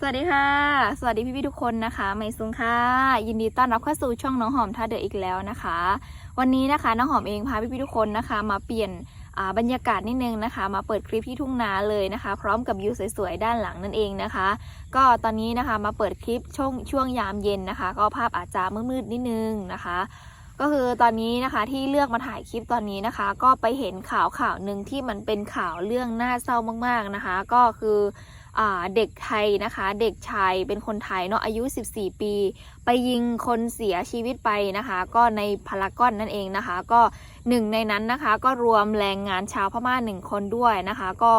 สวัสดีค่ะ สวัสดีพี่ๆทุกคนนะคะไมซุงค่ะ ยินดีต้อนรับเข้าสู่ช่องน้องหอมท่าเดออีกแล้วนะคะ วันนี้นะคะน้องหอมเองพาพี่ๆทุกคนนะคะ มาเปลี่ยนบรรยากาศนิดนึงนะคะ มาเปิดคลิปที่ทุ่งนาเลยนะคะ พร้อมกับวิวสวยๆด้านหลังนั่นเองนะคะ ก็ตอนนี้นะคะมาเปิดคลิปช่วงช่วงยามเย็นนะคะ ก็ภาพอาจจะมืดๆนิดนึงนะคะก็คือตอนนี้นะคะที่เลือกมาถ่ายคลิปตอนนี้นะคะ ก็ไปเห็นข่าวข่าวหนึ่งที่มันเป็นข่าวเรื่องน่าเศร้ามากๆนะคะ ก็คือ เด็กไทยนะคะ เด็กชายเป็นคนไทยเนาะอายุ 14 ปี ไปยิงคนเสียชีวิตไปนะคะ ก็ในพารากอนนั่นเองนะคะ ก็หนึ่งในนั้นนะคะ ก็รวมแรงงานชาวพม่าหนึ่งคนด้วยนะคะ ก็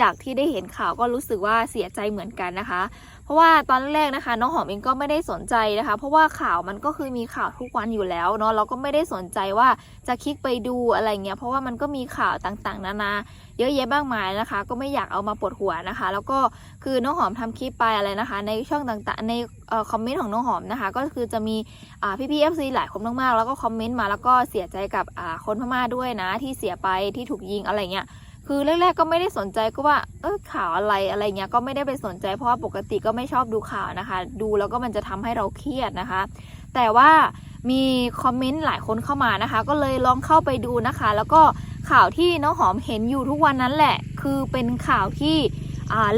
จากที่ได้เห็นข่าวก็รู้สึกว่าเสียใจเหมือนกันนะคะ เพราะว่าตอนแรกนะคะ น้องหอมเองก็ไม่ได้สนใจนะคะ เพราะว่าข่าวมันก็คือมีข่าวทุกวันอยู่แล้วเนาะเราก็ไม่ได้สนใจว่าจะคลิกไปดูอะไรเงี้ยเพราะว่ามันก็มีข่าวต่างๆ นานา เยอะแยะมากมายนะคะ ก็ไม่อยากเอามาปวดหัวนะคะ แล้วก็คือน้องหอมทำคลิปไปอะไรนะคะ ในช่องต่างๆ ในอคอมเมนต์ของน้องหอมนะคะ ก็คือจะมีอ่พี่ๆเอฟซีหลายคนมากๆแล้วก็คอมเมนต์มาแล้วก็เสียใจกับคนพม่าด้วยนะที่เสียไปที่ถูกยิงอะไรเงี้ย คือแรกๆก็ไม่ได้สนใจก็ว่า เออข่าวอะไรอะไรเงี้ยก็ไม่ได้ไปสนใจเพราะว่าปกติก็ไม่ชอบดูข่าวนะคะ ดูแล้วก็มันจะทำให้เราเครียดนะคะ แต่ว่ามีคอมเมนต์หลายคนเข้ามานะคะ ก็เลยลองเข้าไปดูนะคะ แล้วก็ข่าวที่น้องหอมเห็นอยู่ทุกวันนั้นแหละ คือเป็นข่าวที่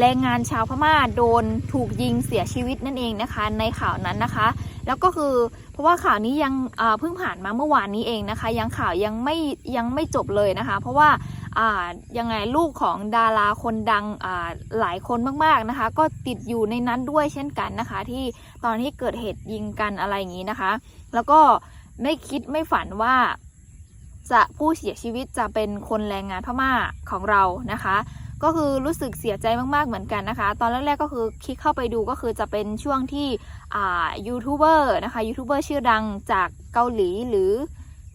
แรงงานชาวพม่าโดนถูกยิงเสียชีวิตนั่นเองนะคะ ในข่าวนั้นนะคะ แล้วก็คือเพราะว่าข่าวนี้ยังเพิ่งผ่านมาเมื่อวานนี้เองนะคะ ยังข่าวยังไม่ยังไม่จบเลยนะคะ เพราะว่า ยังไงลูกของดาราคนดังหลายคนมากๆนะคะ ก็ติดอยู่ในนั้นด้วยเช่นกันนะคะ ที่ตอนที่เกิดเหตุยิงกันอะไรอย่างนี้นะคะ แล้วก็ไม่คิดไม่ฝันว่า จะผู้เสียชีวิตจะเป็นคนแรงงานพม่าของเรานะคะ ก็คือรู้สึกเสียใจมากๆเหมือนกันนะคะ ตอนแรกๆก็คือคลิกเข้าไปดูก็คือจะเป็นช่วงที่ยูทูบเบอร์นะคะยูทูบเบอร์ชื่อดังจากเกาหลีหรือ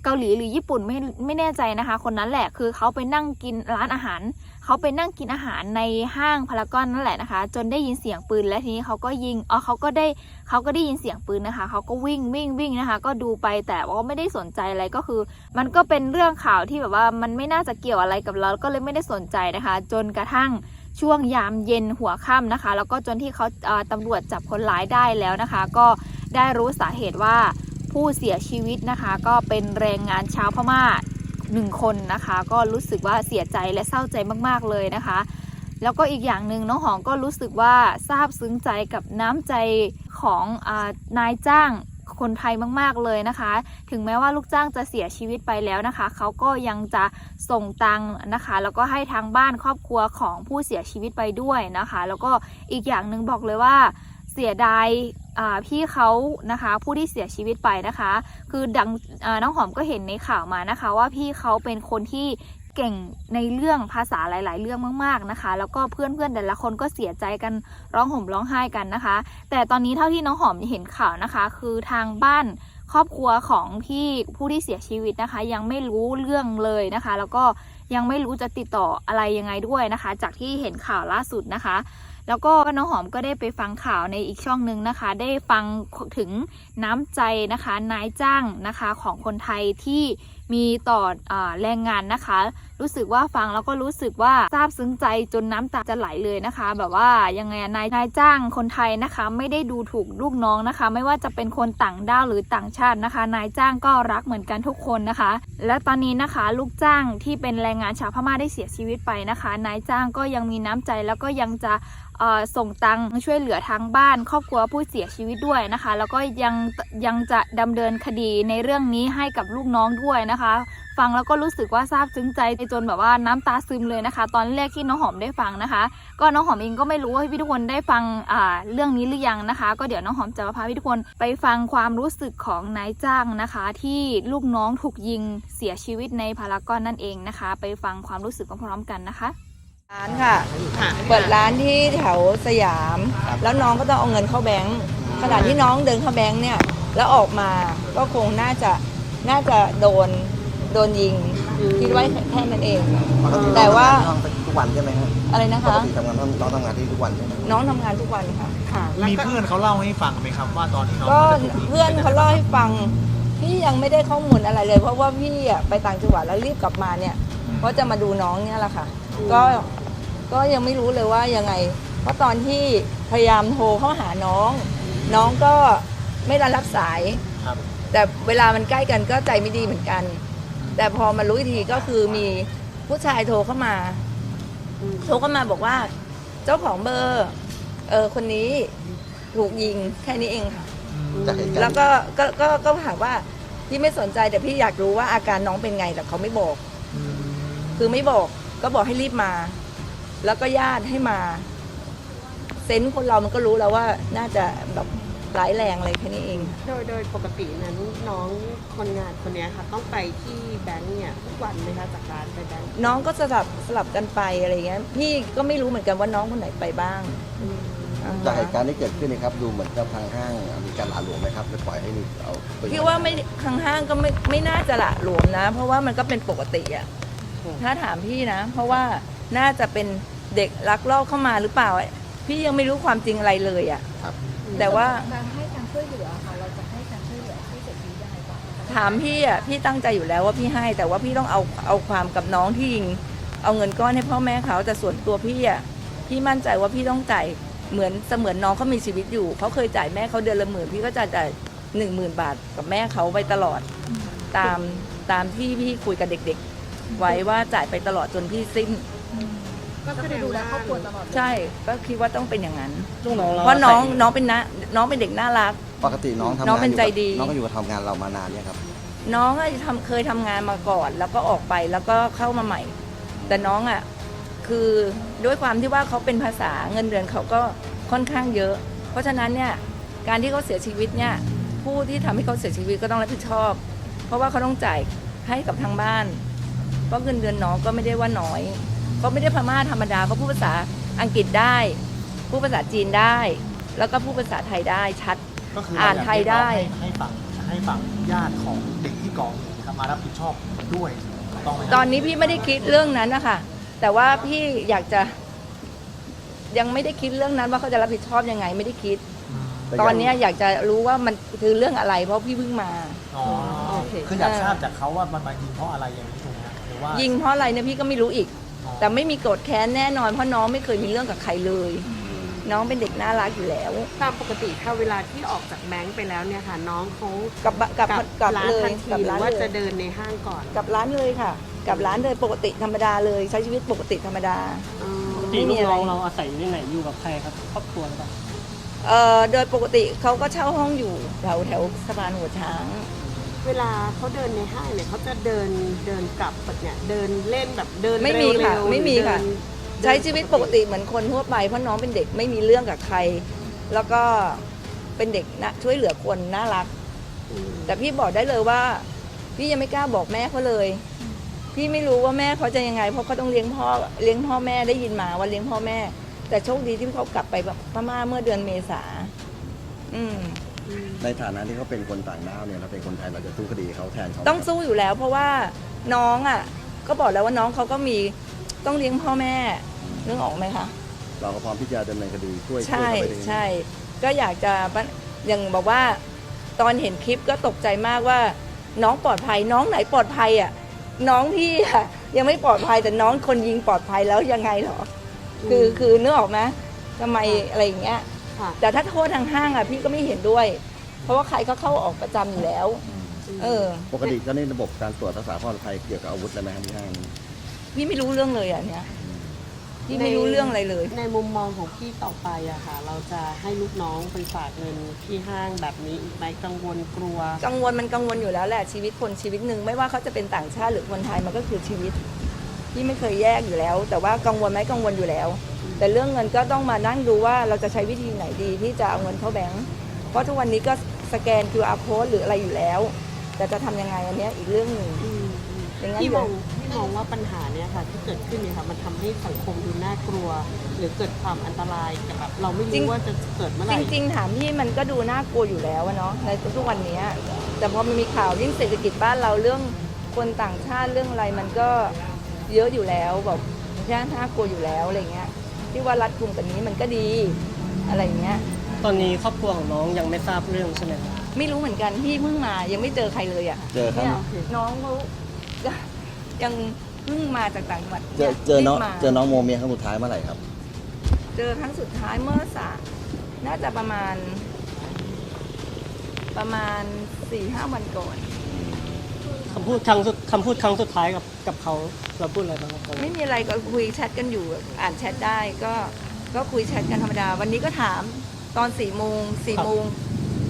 เกาหลีหรือญี่ปุ่นไม่ไม่แน่ใจนะคะ คนนั้นแหละคือเขาไปนั่งกินร้านอาหาร เขาไปนั่งกินอาหารในห้างพารากอนนั่นแหละนะคะ จนได้ยินเสียงปืนและทีนี้เขาก็ยิงอ๋อเขาก็ได้เขาก็ได้ยินเสียงปืนนะคะเขาก็วิ่งวิ่งวิ่งนะคะ ก็ดูไปแต่ว่าไม่ได้สนใจอะไรก็คือ มันก็เป็นเรื่องข่าวที่แบบว่ามันไม่น่าจะเกี่ยวอะไรกับเราก็เลยไม่ได้สนใจนะคะ จนกระทั่งช่วงยามเย็นหัวค่ำนะคะ แล้วก็จนที่เขาตำรวจจับคนร้ายได้แล้วนะคะ ก็ได้รู้สาเหตุว่า ผู้เสียชีวิตนะคะก็เป็นแรงงานชาวพม่าหนึ่งคนนะคะ ก็รู้สึกว่าเสียใจและเศร้าใจมากๆเลยนะคะ แล้วก็อีกอย่างหนึ่งน้องหอมก็รู้สึกว่าซาบซึ้งใจกับน้ำใจของอนายจ้างคนไทยมากๆเลยนะคะ ถึงแม้ว่าลูกจ้างจะเสียชีวิตไปแล้วนะคะ เขาก็ยังจะส่งตังค์นะคะ แล้วก็ให้ทางบ้านครอบครัวของผู้เสียชีวิตไปด้วยนะคะ แล้วก็อีกอย่างหนึ่งบอกเลยว่าเสียดาย พี่เขานะคะผู้ที่เสียชีวิตไปนะคะ คือดังน้องหอมก็เห็นในข่าวมานะคะ ว่าพี่เขาเป็นคนที่เก่งในเรื่องภาษาหลาย ๆ เรื่องมาก ๆ นะคะ แล้วก็เพื่อนๆแต่ละคนก็เสียใจกันร้องห่มร้องไห้กันนะคะ แต่ตอนนี้เท่าที่น้องหอมเห็นข่าวนะคะ คือทางบ้านครอบครัวของพี่ผู้ที่เสียชีวิตนะคะ ยังไม่รู้เรื่องเลยนะคะ แล้วก็ยังไม่รู้จะติดต่ออะไรยังไงด้วยนะคะ จากที่เห็นข่าวล่าสุดนะคะ แล้วก็น้องหอมก็ได้ไปฟังข่าวในอีกช่องหนึ่งนะคะ ได้ฟังถึงน้ำใจนะคะนายจ้างนะคะของคนไทยที่ มีต่ออแรงงานนะคะ รู้สึกว่าฟังแล้วก็รู้สึกว่าซาบซึ้งใจจนน้ำตาจะไหลเลยนะคะ แบบว่ายังไงนายนายจ้างคนไทยนะคะ ไม่ได้ดูถูกลูกน้องนะคะ ไม่ว่าจะเป็นคนต่างด้าวหรือต่างชาตินะคะ นายจ้างก็รักเหมือนกันทุกคนนะคะ และตอนนี้นะคะลูกจ้างที่เป็นแรงงานชาวพม่าได้เสียชีวิตไปนะคะ นายจ้างก็ยังมีน้ำใจแล้วก็ยังจะส่งตังค์ช่วยเหลือทางบ้าน ครอบครัวผู้เสียชีวิตด้วยนะคะ แล้วก็ยังยังจะดำเนินคดีในเรื่องนี้ให้กับลูกน้องด้วยนะคะฟังแล้วก็รู้สึกว่าซาบซึ้งใจจนแบบว่าน้ำตาซึมเลยนะคะ ตอนแรกที่น้องหอมได้ฟังนะคะ ก็น้องหอมเองก็ไม่รู้ว่าพี่ทุกคนได้ฟังอ่าเรื่องนี้หรือยังนะคะ ก็เดี๋ยวน้องหอมจะพาพี่ทุกคนไปฟังความรู้สึกของนายจ้างนะคะ ที่ลูกน้องถูกยิงเสียชีวิตในพารากอนนั่นเองนะคะ ไปฟังความรู้สึกพร้อมๆกันนะคะร้านค่ะ เปิดร้านที่แถวสยาม แล้วน้องก็ต้องเอาเงินเข้าแบงค์ขณะที่น้องเดินเข้าแบงค์เนี่ย แล้วออกมาก็คงน่าจะ น่าจะโดนโดนยิงคิดไว้แค่นั้นเองแต่ว่า น้องไปทุกวันใช่ไหมครับอะไรนะปกคะ ติทำงานน้องทำงานที่ทุกวันใช่ไหมน้องทำงานทุกวันค่ะ ค่ะมีเพื่อนเขาเล่าให้ฟังไหมครับว่าตอนที่น้องก็จะถูยิงเพื่อนเขาเล่าให้ฟัง พี่ยังไม่ได้ข้อมูลอะไรเลย เพราะว่าพี่อะไปต่างจังหวัดแล้วรีบกลับมาเนี่ยเพราะจะมาดูน้องเนี่ยแหละค่ะ ก็ก็ยังไม่รู้เลยว่ายังไง เพราะตอนที่พยายามโทรเข้าหาน้อง น้องก็ไม่ได้รับสายครับ แต่เวลามันใกล้กันก็ใจไม่ดีเหมือนกัน แต่พอมารู้อีกทีก็คือมีผู้ชายโทรเข้ามา โทรเข้ามาบอกว่า เจ้าของเบอร์เออคนนี้ถูกยิงแค่นี้เองค่ะ จากเหตุการณ์แล้วก็ก็ก็ก็ถามว่าพี่ไม่สนใจแต่พี่อยากรู้ว่าอาการน้องเป็นไงแต่เขาไม่บอกคือไม่บอกก็บอกให้รีบมา แล้วก็ญาติให้มา เซนส์คนเรามันก็รู้แล้วว่าน่าจะแบบ ร้ายแรงอะไรแค่นี้เอง โดยโดยปกตินั้นน้องคนงานคนเนี้ยค่ะต้องไปที่แบงก์เนี่ยทุกวันไหมคะจากร้านไปแบงก์น้องก็สลับสลับกันไปอะไรเงี้ยพี่ก็ไม่รู้เหมือนกันว่าน้องคนไหนไปบ้างอ่าฮะจากเหตุการณ์ที่เกิดขึ้นเนะครับ ดูเหมือนกับทางห้างมีการหลาหลวมไหมครับจะปล่อยให้นี่เอาปืนพี่ว่าไม่ข้างห้างก็ไม่ไม่น่าจะละหลวมนะ เพราะว่ามันก็เป็นปกติอะถ้าถามพี่นะ เพราะว่าน่าจะเป็นเด็กลักลอบเข้ามาหรือเปล่าอะพี่ยังไม่รู้ความจริงอะไรเลยอะ ครับ แต่ว่า การให้การช่วยเหลือค่ะเราจะให้การช่วยเหลือที่เสียชีวิตยังไงบ้างถามพี่อะพี่ตั้งใจอยู่แล้วว่าพี่ให้ แต่ว่าพี่ต้องเอาเอาความกับน้องที่ยิง เอาเงินก้อนให้พ่อแม่เขาแต่ส่วนตัวพี่อะพี่มั่นใจว่าพี่ต้องจ่ายเหมือนเสมือนน้องเขามีชีวิตอยู่เขาเคยจ่ายแม่เขาเดือนละหมื่นพี่ก็จะจ่ายหนึ่งหมื่นบาทกับแม่เขาไปตลอดตามตามที่พี่คุยกับเด็ก ๆ ไว้ว่าจ่ายไปตลอดจนพี่สิ้น ก็คือดูแลครอบครัวตลอดใช่ก็คิดว่าต้องเป็นอย่างนั้น ลูกน้องเราเพราะน้องน้องเป็นนะน้องเป็นเด็กน่ารัก ปกติน้องทำงานน้องเป็นใจดี น้องก็อยู่กับทำงานเรามานานเนี่ยครับ น้องอะทำเคยทำงานมาก่อน แล้วก็ออกไปแล้วก็เข้ามาใหม่ แต่น้องอะคือด้วยความที่ว่าเขาเป็นภาษาเงินเดือนเขาก็ค่อนข้างเยอะ เพราะฉะนั้นเนี่ยการที่เขาเสียชีวิตเนี่ยผู้ที่ทำให้เขาเสียชีวิตก็ต้องรับผิดชอบ เพราะว่าเขาต้องจ่ายให้กับทางบ้าน เพราะเงินเดือนน้องก็ไม่ได้ว่าน้อย เขาไม่ได้พม่าธรรมดาเขาพูดภาษาอังกฤษได้พูดภาษาจีนได้ แล้วก็พูดภาษาไทยได้ชัด ก็คืออ่านไทยได้ ให้ฝั่งให้ฝั่งญาติของเด็กที่ก่อเหตุนะครับมารับผิดชอบด้วยถูกต้องไหมครับ ตอนนี้พี่ไม่ได้คิดเรื่องนั้นนะคะแต่ว่าพี่อยากจะ ยังไม่ได้คิดเรื่องนั้นว่าเขาจะรับผิดชอบยังไง ไม่ได้คิดอืมแต่ตอนเนี้ยอยากจะรู้ว่ามันคือเรื่องอะไร เพราะพี่เพิ่งมา อ๋อโอเค คืออยากทราบจากเขาว่ามันมายิงเพราะอะไรอย่างนี้ถูกไหมครับหรือว่ายิงเพราะอะไรเนี่ยพี่ก็ไม่รู้อีกอ๋อ แต่ไม่มีโกรธแค้นแน่นอนเพราะน้องไม่เคยมีเรื่องกับใครเลย น้องเป็นเด็กน่ารักอยู่แล้ว ตามปกติถ้าเวลาที่ออกจากแบงก์ไปแล้วเนี่ยค่ะ น้องเขากลับบ้านกลับกลับร้านเลยทันทีกลับหรืร้าอนว่าเลจะยเดินในห้างก่อนกลับร้านเลยค่ะ กลับร้านเลยปกติธรรมดาเลย ใช้ชีวิตปกติธรรมดา อ๋อ ปกติลูกน้องเราอาศัยอยู่ที่ไหนอยู่กับใครครับครอบครัวหรือเปล่า เอ่อโดยปกติเขาก็เช่าห้องอยู่แถวแถวสะพานหัวช้าง เวลาเขาเดินในห้างเนี่ยเขาจะเดินเดินกลับแบบเนี่ยเดินเล่นแบบเดินไม่มีค่ะเร็วๆไม่มีค่ะหรือเดินใช้ชีวิตปกติเหมือนคนทั่วไปเพราะน้องเป็นเด็กไม่มีเรื่องกับใคร แล้วก็เป็นเด็กนะช่วยเหลือคนน่ารัก อืมแต่พี่บอกได้เลยว่า พี่ยังไม่กล้าบอกแม่เขาเลย พี่ไม่รู้ว่าแม่เขาจะยังไง เพราะเขาต้องเลี้ยงพ่อเลี้ยงพ่อแม่ได้ยินมาว่าเลี้ยงพ่อแม่ แต่โชคดีที่เขากลับไปพม่าเมื่อเดือนเมษาอืมอืม ในฐานะที่เขาเป็นคนต่างด้าวเนี่ยเราเป็นคนไทยเราจะสู้คดีเขาแทนเขาไหมต้องสู้อยู่แล้ว เพราะว่าน้องอะ ก็บอกแล้วว่าน้องเขาก็มีต้องเลี้ยงพ่อแม่นึกออกไหมคะเราก็พร้อมที่จะดำเนินคดีช่วยช่วยใช่เขาไปถึงใช่ ก็อยากจะปะอย่างบอกว่า ตอนเห็นคลิปก็ตกใจมากว่า น้องปลอดภัย น้องไหนปลอดภัยอะน้องที่อะยังไม่ปลอดภัยแต่น้องคนยิงปลอดภัยแล้วยังไงเหรอ คือคือนึกออกไหมทำไมอะไรอย่างเงี้ยค่ะ แต่ถ้าโทษทางห้างอะพี่ก็ไม่เห็นด้วย เพราะว่าใครเขาเข้าออกประจำอยู่แล้ว เออ ปกติเจ้าหน้าที่ระบบการตรวจรักษาความปลอดภัยเกี่ยวกับอาวุธอะไรไหมครับที่ห้างพี่ไม่รู้เรื่องเลยอะเนี้ยพี่ไม่รู้เรื่องอะไรเลย ในมุมมองของพี่ต่อไปอะค่ะ เราจะให้ลูกน้องไปฝากเงินที่ห้างแบบนี้อีกไหมกังวลกลัว กังวลมันกังวลอยู่แล้วแหละชีวิตคนชีวิตหนึ่งไม่ว่าเขาจะเป็นต่างชาติหรือคนไทยมันก็คือชีวิต พี่ไม่เคยแยกอยู่แล้ว แต่ว่ากังวลไหมกังวลอยู่แล้ว แต่เรื่องเงินก็ต้องมานั่งดูว่าเราจะใช้วิธีไหนดีที่จะเอาเงินเข้าแบงก์เพราะทุกวันนี้ก็สแกน QR code หรืออะไรอยู่แล้ว แต่จะทำยังไงอันเนี้ยอีกเรื่องหนึ่งอืมอย่างนั้นพี่เดี๋มยอวงพี่มองว่าปัญหาเนี้ยค่ะที่เกิดขึ้นเนี่ยค่ะมันทำให้สังคมดูน่ากลัว หรือเกิดความอันตรายกับแบบเราไม่รู้ว่าจะเกิดเมื่อไหจร่ริง ๆ ถามพี่มันก็ดูน่ากลัวอยู่แล้วอะเนาะในทุกๆวันนี้แต่พอมันมีข่าวยิ่งเศรษฐกิจบ้านเราเรื่องคนต่างชาติเรื่องอะไรมันก็ เยอะอยู่แล้วแบบแค่น่ากลัวอยู่แล้วอะไรเงี้ยที่ว่ารัดกลุ่มกันนี้มันก็ดีอะไรเงี้ย ตอนนี้ครอบครัวของน้องยังไม่ทราบเรื่องใช่ไหมครับไม่รู้เหมือนกันพี่เพิ่งมายังไม่เจอใครเลยอะเจอครับ เนี่ยน้องเขายังเพิ่งมาจากต่างจังหวัดเจอเจอน้องรีบมาเจอน้องโมเมียครั้งสุดท้ายเมื่อไหร่ครับ เจอครั้งสุดท้ายเมื่อสาน่าจะประมาณ ประมาณสี่ห้าวันก่อน คำพูดครั้งสุด คำพูดครั้งสุดท้ายกับกับเขาเราพูดอะไรบ้างครับไม่มีอะไรก็คุยแชทกันอยู่อ่านแชทได้ก็ก็คุยแชทกันธรรมดา วันนี้ก็ถามตอนสี่โมงสี่โมง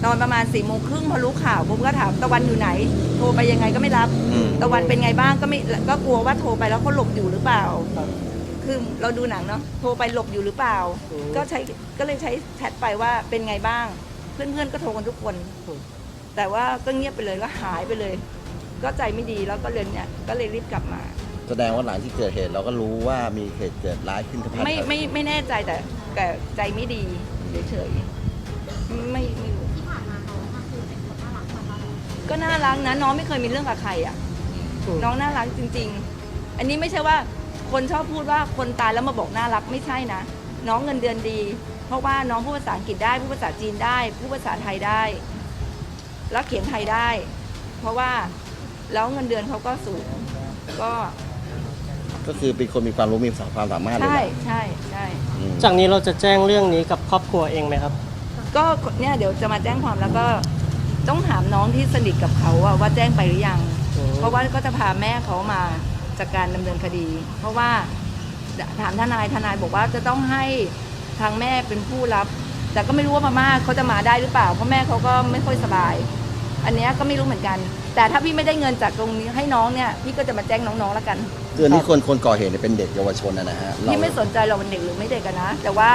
ตอนประมาณสี่โมงครึ่งพอรู้ข่าวผมก็ถามตะวันอยู่ไหน โทรไปยังไงก็ไม่รับอืมตะวันเป็นไงบ้างก็ไม่ก็กลัวว่าโทรไปแล้วเขาหลบอยู่หรือเปล่าครับคือเราดูหนังเนาะโทรไปหลบอยู่หรือเปล่าอืมก็ใช้ก็เลยใช้แชทไปว่าเป็นไงบ้าง เพื่อนๆก็โทรกันทุกคนอืมแต่ว่าก็เงียบไปเลยก็หายไปเลย ก็ใจไม่ดีแล้วก็เลยเนี่ยก็เลยรีบกลับมา แสดงว่าหลังที่เกิดเหตุเราก็รู้ว่ามีเหตุเกิดร้ายขึ้นกับไม่ไม่ไม่แน่ใจแต่แต่ใจไม่ดีเฉยๆไม่ไม่รู้ก็น่ารักนะน้องไม่เคยมีเรื่องกับใครอะอืมน้องน่ารักจริง ๆ อันนี้ไม่ใช่ว่าคนชอบพูดว่าคนตายแล้วมาบอกน่ารักไม่ใช่นะ น้องเงินเดือนดี เพราะว่าน้องพูดภาษาอังกฤษได้พูดภาษาจีนได้พูดภาษาไทยได้ แล้วเขียนไทยได้ เพราะว่า แล้วเงินเดือนเขาก็สูง ก็ก็คือเป็นคนมีความรู้มีความสามารถเลยใช่นะใช่ใช่อืมจากนี้เราจะแจ้งเรื่องนี้กับครอบครัวเองไหมครับ ก็เนี่ยเดี๋ยวจะมาแจ้งความแล้วก็ต้องถามน้องที่สนิทกับเขาอะว่าแจ้งไปหรือยังอืมเพราะว่าก็จะพาแม่เขามาจากการดำเนินคดี เพราะว่าถามทนายทนายบอกว่าจะต้องให้ทางแม่เป็นผู้รับ แต่ก็ไม่รู้ว่าพม่าเขาจะมาได้หรือเปล่าเพราะแม่เขาก็ไม่ค่อยสบาย อันเนี้ยก็ไม่รู้เหมือนกัน แต่ถ้าพี่ไม่ได้เงินจากตรงนี้ให้น้องเนี่ยพี่ก็จะมาแจ้งน้องๆแล้วกัน คืออันนี้คนคนก่อเหตุเนี่ยเป็นเด็กเยาวชนนะนะฮะเราพี่ไม่สนใจเราเป็นเด็กหรือไม่เด็กกันนะ แต่ว่า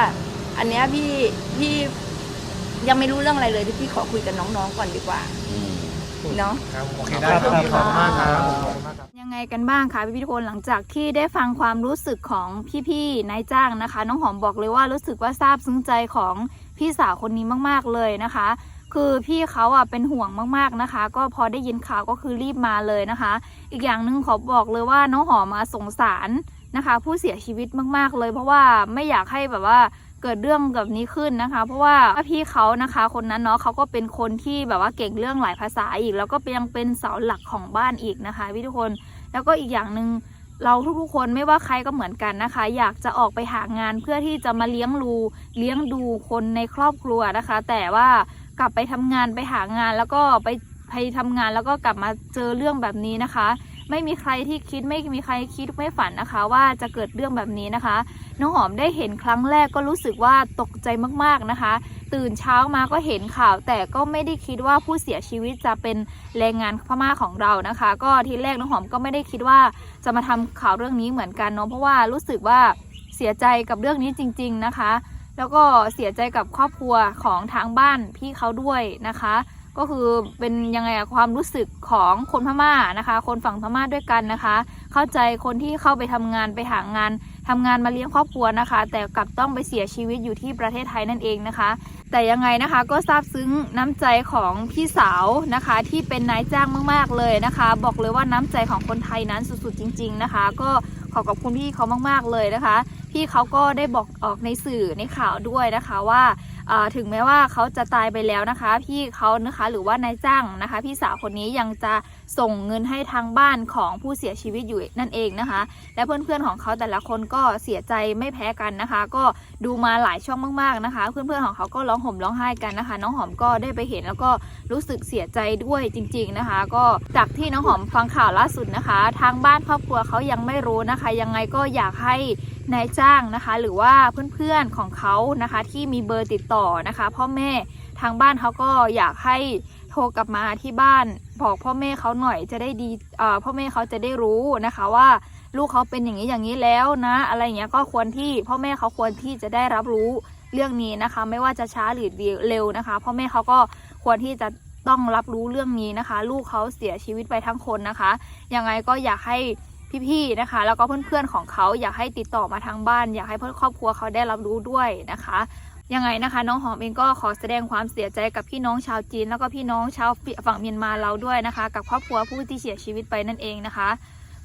อันเนี้ยพี่พี่ยังไม่รู้เรื่องอะไรเลยที่พี่ขอคุยกับน้องๆก่อนดีกว่าอืม เนาะ ครับโอเคได้ครับขอบคุณมากครับขอบคุณมากครับ ยังไงกันบ้างคะพี่ๆทุกคนหลังจากที่ได้ฟังความรู้สึกของพี่ๆนายจ้างนะคะ น้องหอมบอกเลยว่ารู้สึกว่าซาบซึ้งใจของพี่สาวคนนี้มากๆเลยนะคะ คือพี่เขาอะเป็นห่วงมากๆนะคะ ก็พอได้ยินข่าวก็คือรีบมาเลยนะคะ อีกอย่างหนึ่งขอบอกเลยว่าน้องหอมมาสงสารนะคะ ผู้เสียชีวิตมากๆเลย เพราะว่าไม่อยากให้แบบว่าเกิดเรื่องแบบนี้ขึ้นนะคะ เพราะว่าพี่เขานะคะ คนนั้นเนาะเขาก็เป็นคนที่แบบว่าเก่งเรื่องหลายภาษาอีก แล้วก็ยังเป็นเสาหลักของบ้านอีกนะคะพี่ทุกคนแล้วก็อีกอย่างหนึ่งเราทุกๆคนไม่ว่าใครก็เหมือนกันนะคะ อยากจะออกไปหางานเพื่อที่จะมาเลี้ยงดูเลี้ยงดูคนในครอบครัวนะคะ แต่ว่า กลับไปทำงานไปหางานแล้วก็ไปไปทำงานแล้วก็กลับมาเจอเรื่องแบบนี้นะคะ ไม่มีใครที่คิดไม่มีใครคิดไม่ฝันนะคะ ว่าจะเกิดเรื่องแบบนี้นะคะ น้องหอมได้เห็นครั้งแรกก็รู้สึกว่าตกใจมากๆนะคะ ตื่นเช้ามาก็เห็นข่าว แต่ก็ไม่ได้คิดว่าผู้เสียชีวิตจะเป็นแรงงานพม่าของเรานะคะ ก็ทีแรกน้องหอมก็ไม่ได้คิดว่าจะมาทำข่าวเรื่องนี้เหมือนกันเนาะเพราะว่ารู้สึกว่าเสียใจกับเรื่องนี้จริง ๆนะคะ แล้วก็เสียใจกับครอบครัวของทางบ้านพี่เขาด้วยนะคะ ก็คือเป็นยังไงอะความรู้สึกของคนพม่านะคะ คนฝั่งพม่าด้วยกันนะคะ เข้าใจคนที่เข้าไปทำงานไปหางานทำงานมาเลี้ยงครอบครัวนะคะ แต่กลับต้องไปเสียชีวิตอยู่ที่ประเทศไทยนั่นเองนะคะ แต่ยังไงนะคะก็ซาบซึ้งน้ำใจของพี่สาวนะคะ ที่เป็นนายจ้างมากๆเลยนะคะ บอกเลยว่าน้ำใจของคนไทยนั้นสุดๆจริง ๆนะคะ ก็ขอขอบคุณพี่เขามากๆเลยนะคะ พี่เขาก็ได้บอกออกในสื่อในข่าวด้วยนะคะว่าถึงแม้ว่าเขาจะตายไปแล้วนะคะ พี่เขานะคะหรือว่านายจ้างนะคะ พี่สาวคนนี้ยังจะส่งเงินให้ทางบ้านของผู้เสียชีวิตอยู่นั่นเองนะคะ และเพื่อนๆของเขาแต่ละคนก็เสียใจไม่แพ้กันนะคะ ก็ดูมาหลายช่องมากๆนะคะ เพื่อนๆของเขาก็ร้องห่มร้องไห้กันนะคะ น้องหอมก็ได้ไปเห็นแล้วก็รู้สึกเสียใจด้วยจริง ๆนะคะ ก็จากที่น้องหอมฟังข่าวล่าสุดนะคะ ทางบ้านครอบครัวเขายังไม่รู้นะคะ ยังไงก็อยากให้ นายจ้างนะคะ หรือว่าเพื่อนๆของเขานะคะที่มีเบอร์ติดต่อนะคะ พ่อแม่ทางบ้านเขาก็อยากให้โทรกลับมาที่บ้าน บอกพ่อแม่เขาหน่อยจะได้ดีพ่อแม่เขาจะได้รู้นะคะว่าลูกเขาเป็นอย่างนี้อย่างนี้แล้วนะ อะไรอย่างเงี้ยก็ควรที่พ่อแม่เขาควรที่จะได้รับรู้เรื่องนี้นะคะ ไม่ว่าจะช้าหรือเร็วนะคะ พ่อแม่เขาก็ควรที่จะต้องรับรู้เรื่องนี้นะคะ ลูกเขาเสียชีวิตไปทั้งคนนะคะยังไงก็อยากให้ พี่ๆนะคะ แล้วก็เพื่อนๆของเขาอยากให้ติดต่อมาทางบ้าน อยากให้เพื่อนครอบครัวเขาได้รับรู้ด้วยนะคะยังไงนะคะ น้องหอมเองก็ขอแสดงความเสียใจกับพี่น้องชาวจีน แล้วก็พี่น้องชาวฝั่งเมียนมาเราด้วยนะคะ กับครอบครัวผู้ที่เสียชีวิตไปนั่นเองนะคะ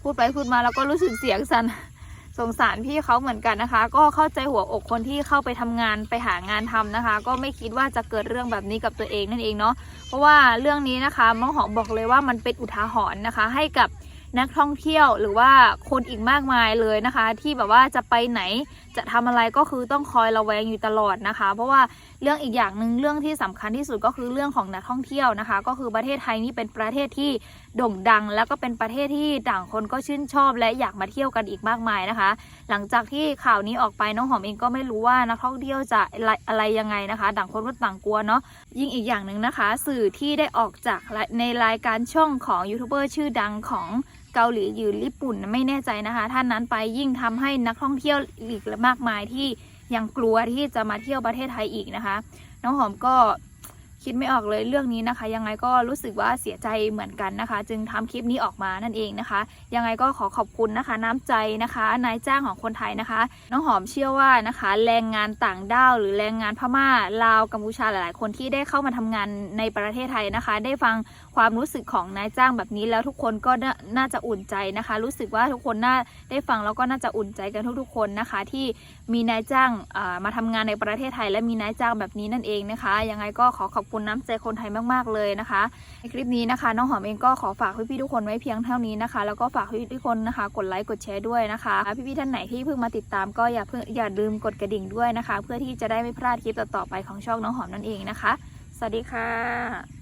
พูดไปพูดมาแล้วก็รู้สึกเสียงสันสงสารพี่เขาเหมือนกันนะคะ ก็เข้าใจหัวอกคนที่เข้าไปทำงานไปหางานทำนะคะ ก็ไม่คิดว่าจะเกิดเรื่องแบบนี้กับตัวเองนั่นเองเนาะเพราะว่าเรื่องนี้นะคะน้องหอมบอกเลยว่ามันเป็นอุทาหรณ์นะคะ ให้กับ นักท่องเที่ยวหรือว่าคนอีกมากมายเลยนะคะ ที่แบบว่าจะไปไหนจะทำอะไรก็คือต้องคอยระแวงอยู่ตลอดนะคะ เพราะว่าเรื่องอีกอย่างหนึ่งเรื่องที่สำคัญที่สุดก็คือเรื่องของนักท่องเที่ยวนะคะ ก็คือประเทศไทยนี่เป็นประเทศที่โด่งดัง แล้วก็เป็นประเทศที่ต่างคนก็ชื่นชอบ และอยากมาเที่ยวกันอีกมากมายนะคะ หลังจากที่ข่าวนี้ออกไปน้องหอมเองก็ไม่รู้ว่านักท่องเที่ยวจะอะไรอะไรยังไงนะคะต่างคนก็ต่างกลัวเนาะยิ่งอีกอย่างหนึ่งนะคะ สื่อที่ได้ออกจากในรายการช่องของยูทูบเบอร์ชื่อดังของ เกาหลีหรือญี่ปุ่นไม่แน่ใจนะคะท่านนั้นไปยิ่งทำให้นักท่องเที่ยวอีกมากมายที่ยังกลัวที่จะมาเที่ยวประเทศไทยอีกนะคะ น้องหอมก็คิดไม่ออกเลยเรื่องนี้นะคะ ยังไงก็รู้สึกว่าเสียใจเหมือนกันนะคะ จึงทำคลิปนี้ออกมานั่นเองนะคะ ยังไงก็ขอขอบคุณนะคะ น้ำใจนะคะนายจ้างของคนไทยนะคะ น้องหอมเชื่อว่านะคะ แรงงานต่างด้าวหรือแรงงานพม่าลาวกัมพูชาหลาย ๆ คนที่ได้เข้ามาทำงานในประเทศไทยนะคะ ได้ฟังความรู้สึกของนายจ้างแบบนี้แล้วทุกคนก็น่าน่าจะอุ่นใจนะคะ รู้สึกว่าทุกคนน่าได้ฟังแล้วก็น่าจะอุ่นใจกันทุกๆ คนนะคะ ที่มีนายจ้างมาทำงานในประเทศไทย และมีนายจ้างแบบนี้นั่นเองนะคะยังไงก็ขอขอบคุณน้ำใจคนไทยมากๆเลยนะคะในคลิปนี้นะคะน้องหอมเองก็ขอฝากพี่ๆทุกคนไว้เพียงเท่านี้นะคะ แล้วก็ฝากพี่ๆทุกคนนะคะ กดไลค์กดแชร์ด้วยนะคะพี่ๆท่านไหนที่เพิ่งมาติดตามก็อย่าเพิ่งอย่าลืมกดกระดิ่งด้วยนะคะ เพื่อที่จะได้ไม่พลาดคลิปต่อๆไปของช่องน้องหอมนั่นเองนะคะ สวัสดีค่ะ